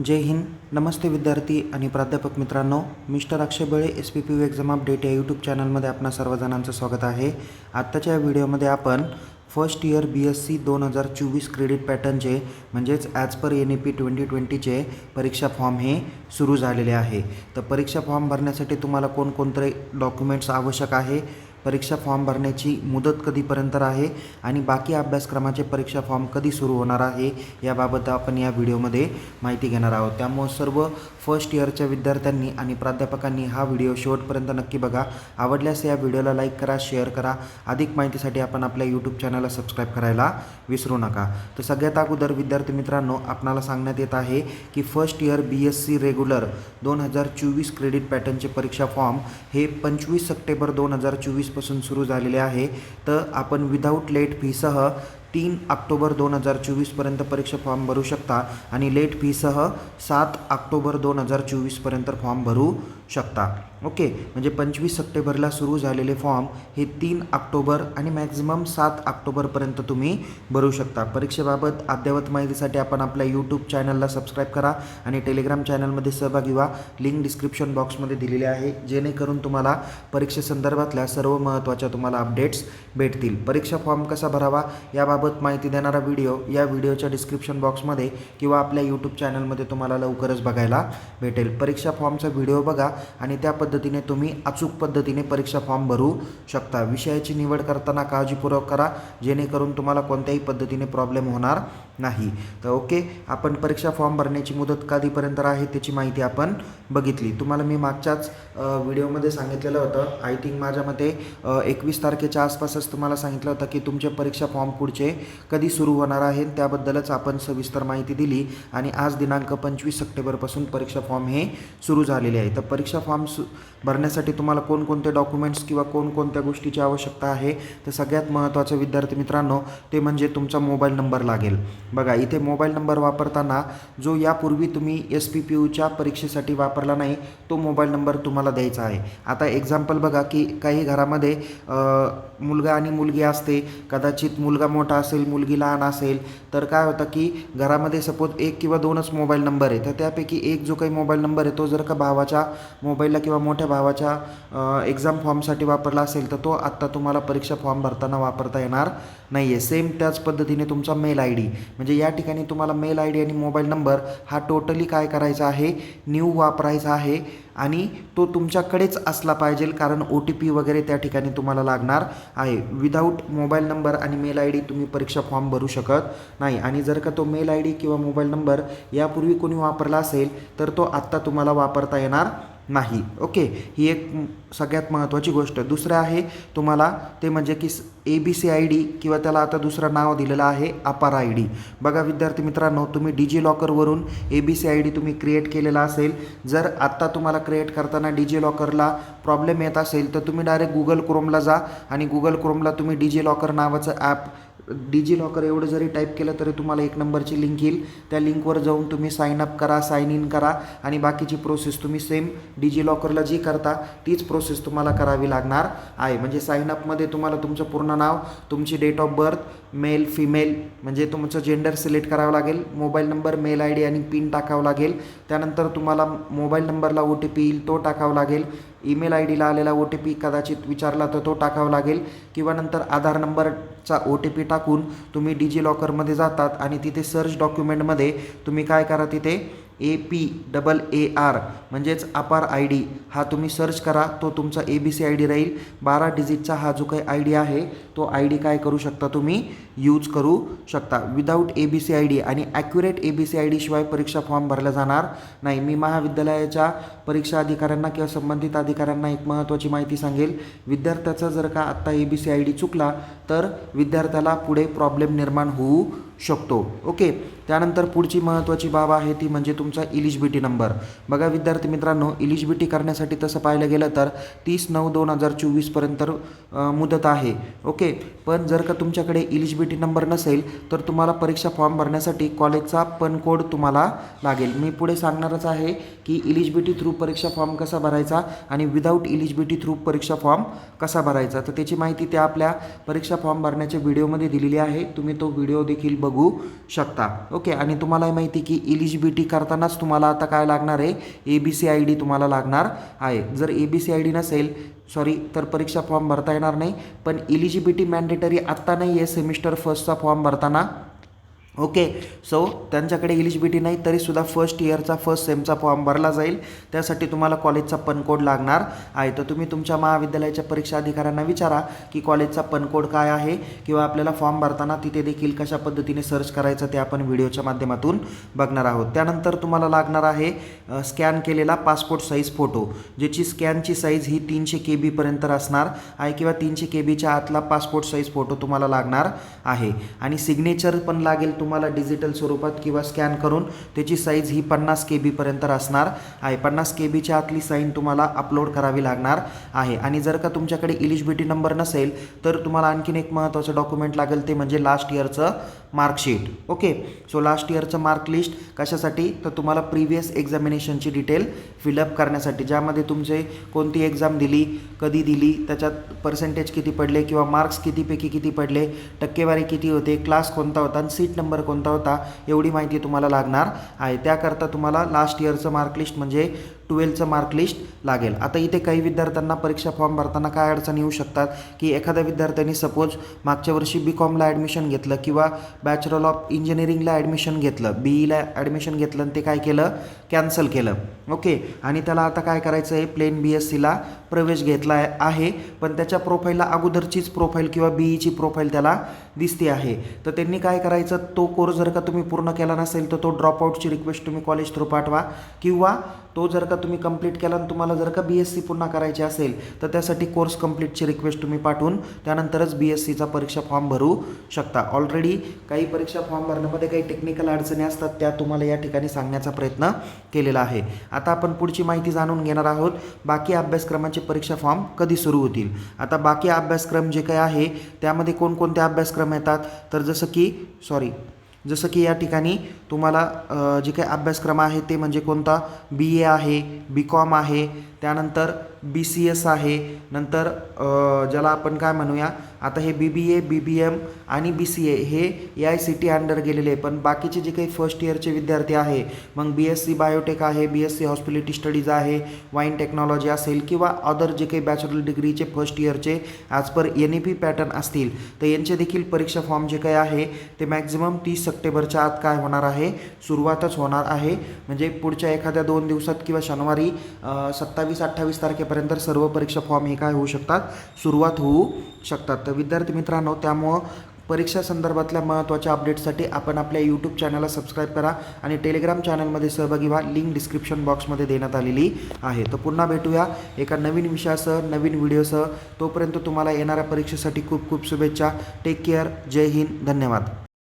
जय हिंद नमस्ते विद्यार्थी आणि प्राध्यापक मित्रांनो. Mister Akshay Bale S P P U exam update या यूट्यूब चॅनलमध्ये आपणा सर्वजणांचं स्वागत आहे. आत्ताच्या या व्हिडिओमध्ये आपण first year B S C दोन हजार चोवीस क्रेडिट पॅटर्नचे म्हणजेच as per N A P twenty ट्वेंटीचे परीक्षा फॉर्म हे सुरू झालेले आहे. तर परीक्षा फॉर्म भरण्यासाठी तुम्हाला कोणकोणते डॉक्युमेंट्स आवश्यक आहे? परीक्षा फॉर्म भरण्याची मुदत कधीपर्यंत आहे आणि बाकी अभ्यासक्रमाचे परीक्षा फॉर्म कधी सुरू होणार आहे याबाबत आपण या व्हिडिओमध्ये माहिती घेणार आहोत. त्यामुळे सर्व फर्स्ट इयरच्या विद्यार्थ्यांनी आणि प्राध्यापकांनी हा व्हिडिओ शेवटपर्यंत नक्की बघा. आवडल्यास या व्हिडिओला लाईक करा शेअर करा. अधिक माहितीसाठी आपण आपल्या यूट्यूब चॅनलला सबस्क्राईब करायला विसरू नका. तर सगळ्यात अगोदर विद्यार्थी मित्रांनो आपणाला सांगण्यात येत आहे की first year B S C regular दोन हजार चोवीस क्रेडिट पॅटर्नचे परीक्षा फॉर्म हे पंचवीस सप्टेंबर दोन हजार चोवीस चोवीसपासून सुरू झालेले आहे. तर आपण विदाऊट लेट फीसह तीन ऑक्टोबर दोन हजार चोवीसपर्यंत परीक्षा फॉर्म भरू शकता आणि लेट फीसह सात ऑक्टोबर दोन हजार चोवीसपर्यंत फॉर्म भरू शकता. ओके म्हणजे पंचवीस सप्टेंबरला सुरू झालेले फॉर्म हे तीन ऑक्टोबर आणि मॅक्झिमम सात ऑक्टोबरपर्यंत तुम्ही भरू शकता. परीक्षेबाबत अद्ययावत माहितीसाठी आपण आपल्या यूट्यूब चॅनलला सबस्क्राईब करा आणि टेलिग्राम चॅनलमध्ये सहभागी व्हा. लिंक डिस्क्रिप्शन बॉक्समध्ये दिलेली आहे जेणेकरून तुम्हाला परीक्षेसंदर्भातल्या सर्व महत्त्वाच्या तुम्हाला अपडेट्स भेटतील. परीक्षा फॉर्म कसा भरावा याबाबत माहिती देणारा व्हिडिओ या व्हिडिओच्या डिस्क्रिप्शन बॉक्समध्ये किंवा आपल्या यूट्यूब चॅनलमध्ये तुम्हाला लवकरच बघायला भेटेल. परीक्षा फॉर्मचा व्हिडिओ बघा आणि त्या पद्धतीने तुम्ही अचूक पद्धतीने परीक्षा फॉर्म भरू शकता. विषयाची निवड करताना काळजीपूर्वक करा जेणेकरून तुम्हाला कोणत्याही पद्धतीने प्रॉब्लेम होणार नाही. तर ओके आपण परीक्षा फॉर्म भरण्याची मुदत कधीपर्यंत आहे त्याची माहिती आपण बघितली. तुम्हाला मी मागच्याच व्हिडिओमध्ये सांगितलेलं होतं. आय थिंक माझ्या मते एकवीस तारखेच्या आसपासच तुम्हाला सांगितलं होतं की तुमचे परीक्षा फॉर्म पुढचे कधी सुरू होणार आहे त्याबद्दलच आपण सविस्तर माहिती दिली आणि आज दिनांक पंचवीस सप्टेंबरपासून परीक्षा फॉर्म हे सुरू झालेले आहे. तर परीक्षा फॉर्म सु भरण्यासाठी तुम्हाला कोणकोणते डॉक्युमेंट्स किंवा कोणकोणत्या गोष्टीची आवश्यकता आहे? तर सगळ्यात महत्त्वाचं विद्यार्थी मित्रांनो ते म्हणजे तुमचा मोबाईल नंबर लागेल. बघा इथे मोबाईल नंबर वापरताना जो यापूर्वी तुम्ही एस पी पी यूच्या परीक्षेसाठी वापरला नाही तो मोबाईल नंबर तुम्हाला द्यायचा आहे. आता एक्झाम्पल बघा की काही घरामध्ये मुलगा आणि मुलगी असते. कदाचित मुलगा मोठा असेल मुलगी लहान असेल तर काय होतं की घरामध्ये सपोज एक किंवा दोनच मोबाईल नंबर आहे तर त्यापैकी एक जो काही मोबाईल नंबर आहे तो जर का भावाच्या मोबाईलला किंवा मोठ्या भावाच्या एक्झाम फॉर्मसाठी वापरला असेल तर तो आत्ता तुम्हाला परीक्षा फॉर्म भरताना वापरता येणार नाही आहे सेम त्याच पद्धतीने तुमचा मेल आय डी म्हणजे या ठिकाणी तुम्हाला मेल आय डी आणि मोबाईल नंबर हा टोटली काय करायचा आहे? न्यू वापरायचा आहे आणि तो तुमच्याकडेच असला पाहिजे कारण ओ टी पी वगैरे त्या ठिकाणी तुम्हाला लागणार आहे. विदाऊट मोबाईल नंबर आणि मेल आय डी तुम्ही परीक्षा फॉर्म भरू शकत नाही. आणि जर का तो मेल आय डी किंवा मोबाईल नंबर यापूर्वी कोणी वापरला असेल तर तो आत्ता तुम्हाला वापरता येणार नाही. ओके. ही एक सगळ्यात महत्त्वाची गोष्ट. दुसरं आहे तुम्हाला ते म्हणजे की A B C I D किंवा त्याला आता दुसरं नाव दिलेलं आहे अपार आय डी बघा विद्यार्थी मित्रांनो तुम्ही डिजी लॉकरवरून A B C I D तुम्ही क्रिएट केलेला असेल. जर आत्ता तुम्हाला क्रिएट करताना डिजी लॉकरला प्रॉब्लेम येत असेल तर तुम्ही डायरेक्ट गुगल क्रोमला जा आणि गुगल क्रोमला तुम्ही डिजी लॉकर नावाचं ॲप डिजी लॉकर एवढं जरी टाईप केलं तरी तुम्हाला एक नंबरची लिंक येईल. त्या लिंकवर जाऊन तुम्ही साईन अप करा साईन इन करा आणि बाकीची प्रोसेस तुम्ही सेम डिजी लॉकरला जी करता तीच प्रोसेस तुम्हाला करावी लागणार आहे. म्हणजे साईन अपमध्ये तुम्हाला तुमचं पूर्ण नाव तुमची date of birth male female म्हणजे तुमचं जेंडर सिलेक्ट करावं लागेल mobile number mail I D आणि पिन टाकावं लागेल. त्यानंतर तुम्हाला मोबाईल नंबरला ओ टी पी येईल तो टाकावा लागेल. ईमेल आय डीला आलेला ओ टी पी कदाचित विचारला तर तो टाकावा लागेल. किंवा नंतर आधार नंबरचा ओ टी पी टाकून तुम्ही डिजी लॉकरमध्ये जातात आणि तिथे सर्च डॉक्युमेंटमध्ये तुम्ही काय करा तिथे A P double A R म्हणजेच अपार आय डी हा तुम्ही सर्च करा. तो तुमचा A B C I D राहील. बारा डिजिटचा हा जो काही आय डी आहे तो आय डी काय करू शकता तुम्ही? यूज करू शकता. Without A B C I D आणि accurate A B C I डीशिवाय परीक्षा फॉर्म भरला जाणार नाही. मी महाविद्यालयाच्या परीक्षा अधिकाऱ्यांना किंवा संबंधित अधिकाऱ्यांना एक महत्त्वाची माहिती सांगेल. विद्यार्थ्याचा जर का आत्ता A B C I D चुकला तर विद्यार्थ्याला पुढे प्रॉब्लेम निर्माण होऊ शकतो. ओके त्यानंतर पुढची महत्त्वाची बाब आहे ती म्हणजे तुमचा इलिजिबिलिटी नंबर बघा विद्यार्थी मित्रांनो इलिजिबिलिटी करण्यासाठी तसं पाहायला गेलं तर तीस नऊ दोन हजार चोवीसपर्यंत मुदत आहे. ओके पण जर का तुमच्याकडे इलिजिबिलिटी टी नंबर नसेल तर तुम्हाला परीक्षा फॉर्म भरण्यासाठी कॉलेजचा पण कोड तुम्हाला लागेल. मी पुढे सांगणारच आहे की इलिजिबिलिटी थ्रू परीक्षा फॉर्म कसा भरायचा आणि विदाऊट इलिजिबिलिटी थ्रू परीक्षा फॉर्म कसा भरायचा. तर त्याची माहिती त्या आपल्या परीक्षा फॉर्म भरण्याच्या व्हिडिओमध्ये दिलेली आहे. तुम्ही तो व्हिडिओ देखील बघू शकता. ओके आणि तुम्हाला माहिती की इलिजिबिलिटी करतानाच तुम्हाला आता काय लागणार आहे? A B C I D तुम्हाला लागणार आहे. जर A B C I D नसेल सॉरी तर परीक्षा फॉर्म भरता येणार नाही. पण इलिजिबिलिटी मॅन्डेटरी आत्ता नाही आहे सेमिस्टर फर्स्टचा फॉर्म भरताना. ओके सो त्यांच्याकडे इलिजिबिलिटी नाही तरीसुद्धा फर्स्ट इयरचा फर्स्ट सेमचा फॉर्म भरला जाईल. त्यासाठी तुम्हाला कॉलेजचा पनकोड लागणार आहे. तर तुम्ही तुमच्या महाविद्यालयाच्या परीक्षा अधिकाऱ्यांना विचारा की कॉलेजचा पनकोड काय आहे किंवा आपल्याला फॉर्म भरताना तिथे देखील कशा पद्धतीने सर्च करायचं ते आपण व्हिडिओच्या माध्यमातून बघणार आहोत. त्यानंतर तुम्हाला लागणार आहे स्कॅन केलेला पासपोर्ट साईज फोटो ज्याची स्कॅनची साईज ही तीनशे के बीपर्यंत असणार आहे किंवा तीनशे के बीच्या आतला पासपोर्ट साईज फोटो तुम्हाला लागणार आहे. आणि सिग्नेचर पण लागेल तुम्हाला. तुम्हाला डिजिटल स्वरूपात किंवा स्कॅन करून त्याची साईज ही पन्नास के बीपर्यंत असणार आहे. पन्नास के बीच्या आतली साईन तुम्हाला अपलोड करावी लागणार आहे. आणि जर का तुमच्याकडे इलिजिबिलिटी नंबर नसेल तर तुम्हाला आणखीन एक महत्त्वाचं डॉक्युमेंट लागेल ते म्हणजे लास्ट इयरचं मार्कशीट ओके सो लास्ट इयरचं मार्क लिस्ट कशासाठी? तर तुम्हाला प्रिव्हियस एक्झामिनेशनची डिटेल फिलअप करण्यासाठी. ज्यामध्ये तुमचे कोणती एक्झाम दिली कधी दिली त्याच्यात पर्सेंटेज किती पडले किंवा मार्क्स कितीपैकी किती पडले टक्केवारी किती होते क्लास कोणता होता आणि सीट नंबर कोणता होता एवढी माहिती तुम्हाला लागणार आहे. त्याकरता तुम्हाला लास्ट इयरचं मार्क लिस्ट म्हणजे ट्वेल्थचं मार्क लिस्ट लागेल. आता इथे काही विद्यार्थ्यांना परीक्षा फॉर्म भरताना काय अडचणी येऊ शकतात? की एखाद्या विद्यार्थ्यांनी सपोज मागच्या वर्षी बी कॉमला ॲडमिशन घेतलं किंवा बॅचलर ऑफ इंजिनिअरिंगला ॲडमिशन घेतलं बी ईला ॲडमिशन घेतलं आणि ते काय केलं? कॅन्सल केलं. ओके आणि त्याला आता काय करायचं आहे? प्लेन बी एस सीला प्रवेश घेतला आहे. पण त्याच्या प्रोफाईलला अगोदरचीच प्रोफाईल किंवा बी ईची प्रोफाईल त्याला दिसते आहे. तर त्यांनी काय करायचं? तो कोर्स जर का तुम्ही पूर्ण केला नसेल तर तो ड्रॉपआउटची रिक्वेस्ट तुम्ही कॉलेज थ्रू पाठवा. किंवा तो जर का तुम्ही कंप्लीट केला आणि तुम्हाला जर का बी एस सी पुन्हा करायची असेल तर त्यासाठी कोर्स कंप्लीटची रिक्वेस्ट तुम्ही पाठवून त्यानंतरच बी एस सीचा परीक्षा फॉर्म भरू शकता. ऑलरेडी काही परीक्षा फॉर्म भरण्यामध्ये काही टेक्निकल अडचणी असतात त्या तुम्हाला या ठिकाणी सांगण्याचा प्रयत्न केलेला आहे. आता आपण पुढची माहिती जाणून घेणार आहोत बाकी अभ्यासक्रमाचे परीक्षा फॉर्म कधी सुरू होतील? आता बाकी अभ्यासक्रम जे काही आहे त्यामध्ये कोणकोणते अभ्यासक्रम येतात? तर जसं की सॉरी जसं की या ठिकाणी तुम्हाला जे काही अभ्यासक्रम आहे ते म्हणजे कोणता? बी ए आहे बी कॉम आहे. त्यानंतर बी सी एस आहे. नंतर ज्याला आपण काय म्हणूया आता हे बी बी ए बी बी एम आणि बी सी ए हे A I C T under गेलेले आहे पण बाकीचे जे काही फर्स्ट इयरचे विद्यार्थी आहे मग बी एस सी बायोटेक आहे B S C hospitality studies आहे वाईन टेक्नॉलॉजी असेल किंवा अदर जे काही बॅचलर डिग्रीचे first इयरचे as per N E P pattern असतील तर यांचे देखील परीक्षा फॉर्म जे काही आहे ते मॅक्झिमम तीस सप्टेंबरच्या आत काय होणार आहे? सुरुवातच होणार आहे. म्हणजे पुढच्या एखाद्या दोन दिवसात किंवा शनिवारी सत्तावीस अठ्ठावीस तारखे तारखेपर्यंत सर्व परीक्षा फॉर्म हे काय होऊ शकतात? सुरुवात होऊ शकतात. तर विद्यार्थी मित्रांनो त्यामुळं परीक्षा संदर्भातल्या महत्त्वाच्या अपडेट्ससाठी आपण आपल्या यूट्यूब चॅनलला सबस्क्राईब करा आणि टेलिग्राम चॅनलमध्ये सहभागी व्हा. लिंक डिस्क्रिप्शन बॉक्समध्ये देण्यात आलेली आहे. तर पुन्हा भेटूया एका नवीन विषयासह नवीन व्हिडिओसह तोपर्यंत तुम्हाला येणाऱ्या परीक्षेसाठी खूप खूप शुभेच्छा. टेक केअर जय हिंद. धन्यवाद.